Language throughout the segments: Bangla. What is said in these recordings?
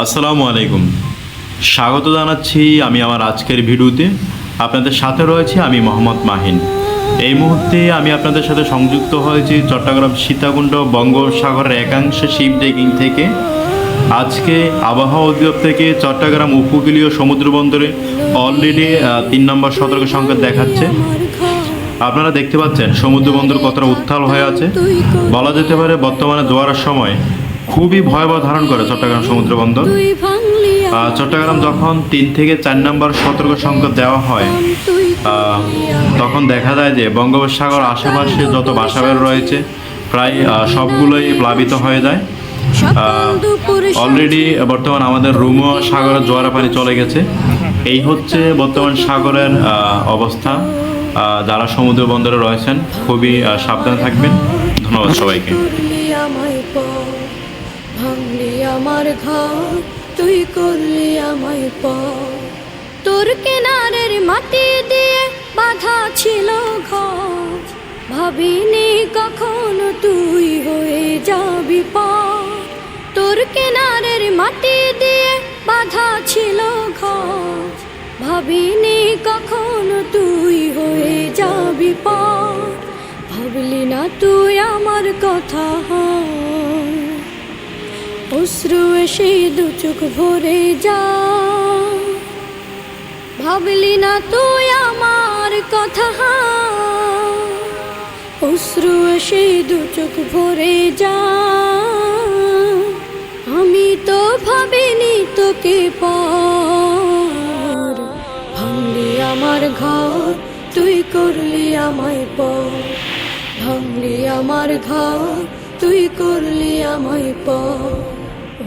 আসসালামু আলাইকুম। স্বাগত জানাচ্ছি আমি আমার আজকের ভিডিওতে। আপনাদের সাথে রয়েছে আমি মোহাম্মদ মাহিন। এই মুহূর্তে আমি আপনাদের সাথে সংযুক্ত হয়েছি চট্টগ্রাম সীতাকুণ্ড বঙ্গোপসাগরের একাংশে শিপ ডেকিং থেকে। আজকে আবহাওয়া অধিদপ্তর থেকে চট্টগ্রাম উপকূলীয় সমুদ্র বন্দরে অলরেডি তিন নম্বর সতর্ক সংকেত দেখাচ্ছে। আপনারা দেখতে পাচ্ছেন সমুদ্র বন্দর কতটা উত্তাল হয়ে আছে। বলা যেতে পারে বর্তমানে জোয়ারের সময় খুবই ভয়াবহ ধারণ করে চট্টগ্রাম সমুদ্র বন্দর। চট্টগ্রাম যখন তিন থেকে চার নম্বর সতর্ক সংকেত দেওয়া হয় তখন দেখা যায় যে বঙ্গোপসাগর আশেপাশে যত বাসাবের রয়েছে প্রায় সবগুলোই প্লাবিত হয়ে যায়। অলরেডি বর্তমান আমাদের রুমও সাগরের জোয়ারা পানি চলে গেছে। এই হচ্ছে বর্তমান সাগরের অবস্থা। যারা সমুদ্র বন্দরে রয়েছেন খুবই সাবধানে থাকবেন। ধন্যবাদ সবাইকে। ভাঙলি আমার ঘর, তুই করলি আমায় পর। তোর কেনারের মাটি দিয়ে বাধা ছিল ঘর। ভাবিনি কখনো তুই হয়ে যাবি পর। তোর কেনারের মাটি দিয়ে বাধা ছিল ঘর। ভাবিনি কখনো তুই হয়ে যাবি পর। ভাবলি না তুই আমার কথা অশ্রু এসে দু চোখ ভরে যা। ভাবলি না তুই আমার কথা। অশ্রু এসে দু চোখ ভরে যা। আমি তো ভাবিনি তোকে পর। আমার ঘর, তুই করলি আমায় পর। ভাঙলি আমার ঘর, তুই করলি আমায় ও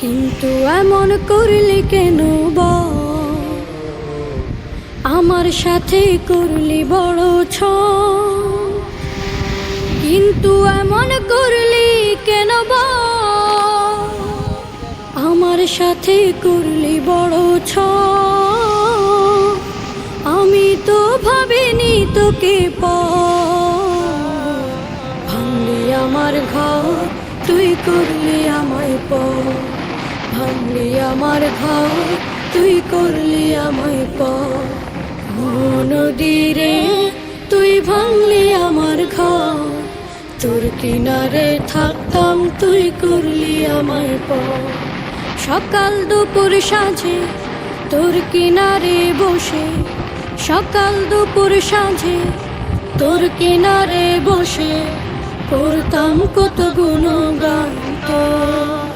কিন্তু এমন করলি কেন আমার সাথে করলি বড় ছ। কিন্তু এমন করলি কেন? আমার সাথে করলি বড় ছ। আমি তো ভাবিনি তোকে প। আমার ঘর, তুই করলি আমায় প। ভাঙলি আমার ঘর, তুই করলি আমায় প নদীরে তুই ভাঙলি আমার ঘর, তোর কিনারে থাকতাম তুই করলি আমায় প সকাল দুপুর সাঁঝে তোর কিনারে বসে, সকাল দুপুর সাঁঝে তোর কিনারে বসে করতাম কত গুণগান তোর।